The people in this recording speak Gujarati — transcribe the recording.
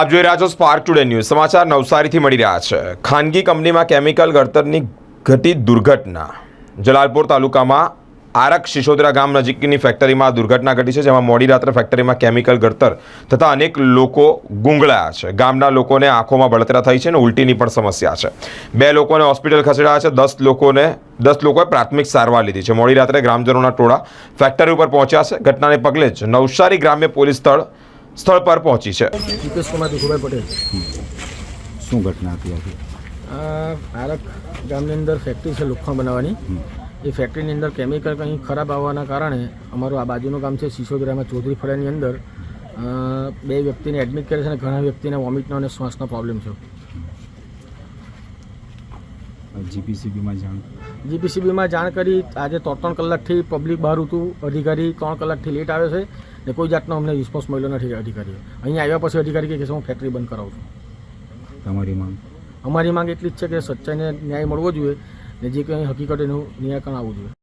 આપ જોઈ રહ્યા છો સ્પાર્ક ટુડે ન્યૂઝ સમાચાર નવસારીથી મળી રહ્યા છે. ખાનગી કંપનીમાં કેમિકલ ઘડતરની ઘટી દુર્ઘટના. જલાલપુર તાલુકામાં આરક શિશોદરા ગામ નજીકની ફેક્ટરીમાં દુર્ઘટના ઘટી છે, જેમાં મોડી રાત્રે ફેક્ટરીમાં કેમિકલ ગળતર થતાં અનેક લોકો ગુંગળાયા છે. ગામના લોકોને આંખોમાં બળતરા થઈ છે અને ઉલટીની પણ સમસ્યા છે. બે લોકોને હોસ્પિટલ ખસેડાયા છે, દસ લોકોને, દસ લોકોએ પ્રાથમિક સારવાર લીધી છે. મોડી રાત્રે ગ્રામજનોના ટોળા ફેક્ટરી ઉપર પહોંચ્યા છે. ઘટનાને પગલે જ નવસારી ગ્રામ્ય પોલીસ સ્થળ સ્થળ પર પહોંચી છે. દીપેશ કુમાર દુખુભાઈ પટેલ. શું ઘટના હતી આજે? આ આરક ગામની અંદર ફેક્ટરી છે લોખંડ બનાવવાની. એ ફેક્ટરીની અંદર કેમિકલ કંઈ ખરાબ આવવાના કારણે અમારું આ બાજુનું ગામ છે સિસોદરામાં ચૌધરી ફળિયાની અંદર બે વ્યક્તિને એડમિટ કરે છે અને ઘણા વ્યક્તિને વોમિટનો અને શ્વાસનો પ્રોબ્લેમ છે જીપીસીબીમાં જાણ. જીપીસીબીમાં જાણ કરી. આજે ત્રણ ત્રણ કલાકથી પબ્લિક બહાર હતું અધિકારી ત્રણ કલાકથી લેટ આવે છે ને કોઈ જાતનો અમને રિસ્પોન્સ મળ્યો નથી અધિકારીએ. અહીંયા આવ્યા પછી અધિકારી કે હું ફેક્ટરી બંધ કરાવું છું. તમારી માંગ? અમારી માંગ એટલી જ છે કે સચ્ચાઈને ન્યાય મળવો જોઈએ ને જે કંઈ હકીકત એનું નિરાકરણ આવવું જોઈએ.